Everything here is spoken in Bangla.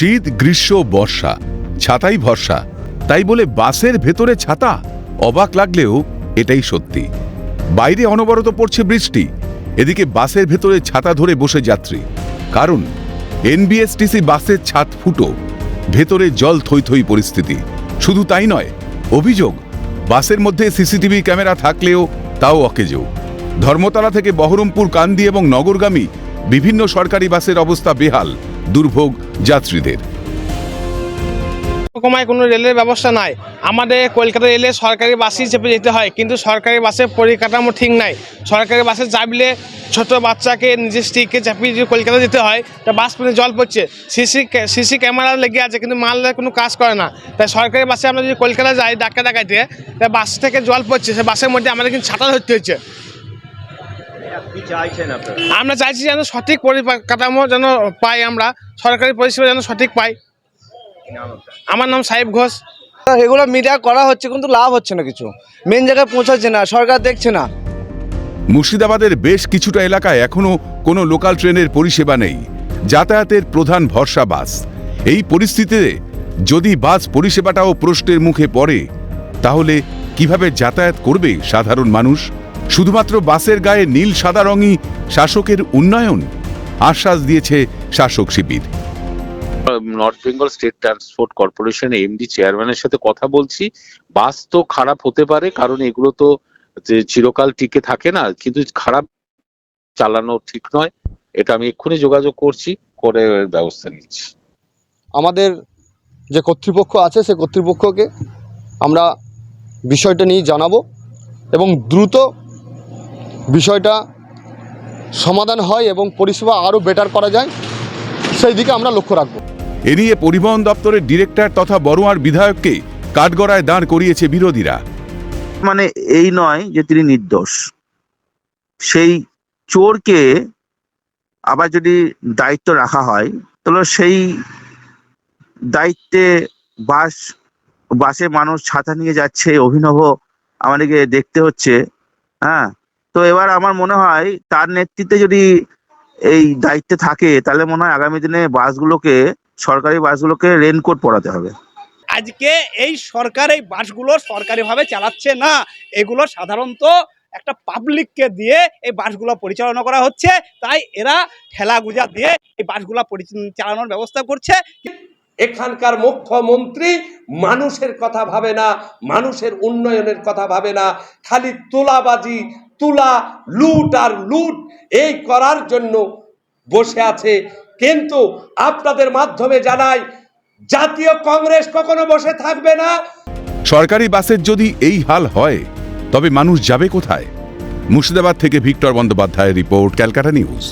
শীত, গ্রীষ্ম, বর্ষা। ছাতাই ভরসা। তাই বলে বাসের ভেতরে ছাতা, অবাক লাগলেও এটাই সত্যি। বাইরে অনবরত পড়ছে বৃষ্টি। এদিকে বাসের ভেতরে ছাতা ধরে বসে যাত্রী। কারণ, এনবিএসটিসি বাসের ছাদ ফুটো। ভেতরে জল থই পরিস্থিতি। শুধু তাই নয়, অভিযোগ, বাসের মধ্যে সিসিটিভি ক্যামেরা থাকলেও তাও অকেজো। ধর্মতলা থেকে বহরমপুর, কান্দি এবং নগরগামী বিভিন্ন সরকারি বাসের অবস্থা বেহাল। দুর্ভোগ যাত্রীদের। রকমায় কোনো রেলের ব্যবস্থা নাই। আমাদের কলকাতা রেলে সরকারি বাসই চেপে যেতে হয়, কিন্তু সরকারি বাসের পরিকাঠামো ঠিক নাই। সরকারি বাসে চাপলে ছোট বাচ্চাকে নিজের স্ত্রীকে চাপিয়ে যদি কলকাতা যেতে হয়, তা বাস পেনে জল পড়ছে। সিসি সিসি ক্যামেরা লেগে আছে, কিন্তু মালদার কোনো কাজ করে না। তাই সরকারি বাসে আমরা যদি কলকাতা যাই ডাক্তার ডাকাইতে তা বাস থেকে জল পড়ছে। সে বাসের মধ্যে আমাদের কিন্তু ছাতা ধরতে হচ্ছে। আমরা চাইছি যেন সঠিক পরিকাঠামো যেন পাই আমরা সরকারি পরিষেবা যেন সঠিক পাই? আমার নাম সাহেব ঘোষ। এগুলো মিডিয়া করা হচ্ছে কিন্তু লাভ হচ্ছে না কিছু। মেন জায়গায় পৌঁছাচ্ছে না সরকার দেখছে না। মুর্শিদাবাদের বেশ কিছুটা এলাকায় এখনও কোনো লোকাল ট্রেনের পরিষেবা নেই। যাতায়াতের প্রধান ভরসা বাস। এই পরিস্থিতিতে যদি বাস পরিষেবাটাও প্রশ্নের মুখে পড়ে তাহলে কীভাবে যাতায়াত করবে সাধারণ মানুষ? শুধুমাত্র বাসের গায়ে নীল সাদা রঙই শাসকের উন্নয়ন আশ্বাস দিয়েছে শাসক শিবির। North Bengal state transport corporation MD চেয়ারম্যানের সাথে কথা বলছি। বাস তো খারাপ হতে পারে কারণ এগুলো তো যে চিরকাল টিকে থাকে না কিন্তু খারাপ চালানো ঠিক নয়। এটা আমি এক্ষুনি যোগাযোগ করছি করে ব্যবস্থা নিচ্ছি। আমাদের যে কর্তৃপক্ষ আছে সে কর্তৃপক্ষকে আমরা বিষয়টা নিয়ে জানাব এবং দ্রুত বিষয়টা সমাধান হয় এবং পরিষেবা আরও বেটার করা যায় সেই দিকে আমরা লক্ষ্য রাখব। এ নিয়ে পরিবহন দপ্তরের ডিরেক্টর তথা বড়ুয়ার বিধায়ককে কাঠগড়ায় দাঁড় করিয়েছে বিরোধীরা। মানে এই নয় যে তিনি নির্দোষ। সেই চোরকে আবার যদি দায়িত্ব রাখা হয় তাহলে সেই দায়িত্বে বাস বাসে মানুষ ছাতা নিয়ে যাচ্ছে অভিনব আমাদেরকে দেখতে হচ্ছে হ্যাঁ? তো এবার আমার মনে হয় তার নেতৃত্বে যদি এই দায়িত্বে থাকে তাহলে মনে হয় আগামী দিনে বাসগুলোকে সরকারি বাসগুলোকে রেনকোট পরাতে হবে। আজকে এই সরকার এই বাসগুলো সরকারিভাবে চালাচ্ছে না। এগুলো সাধারণত একটা পাবলিককে দিয়ে এই বাসগুলো পরিচালনা করা হচ্ছে। তাই এরা ঠেলা গুজা দিয়ে এই বাসগুলো চালানোর ব্যবস্থা করছে। এখানকার মুখ্যমন্ত্রী মানুষের কথা ভাবে না মানুষের উন্নয়নের কথা ভাবে না। খালি তোলাবাজি তুলা, লুট আর লুট, এই করার জন্য বসে আছে। কিন্তু আপনাদের মাধ্যমে জানাই, জাতীয় কংগ্রেস কখনো বসে থাকবে না। সরকারি বাসের যদি এই হাল হয়, তবে মানুষ যাবে কোথায়? মুর্শিদাবাদ থেকে ভিক্টর বন্দ্যোপাধ্যায়ের রিপোর্ট, ক্যালকাটা নিউজ।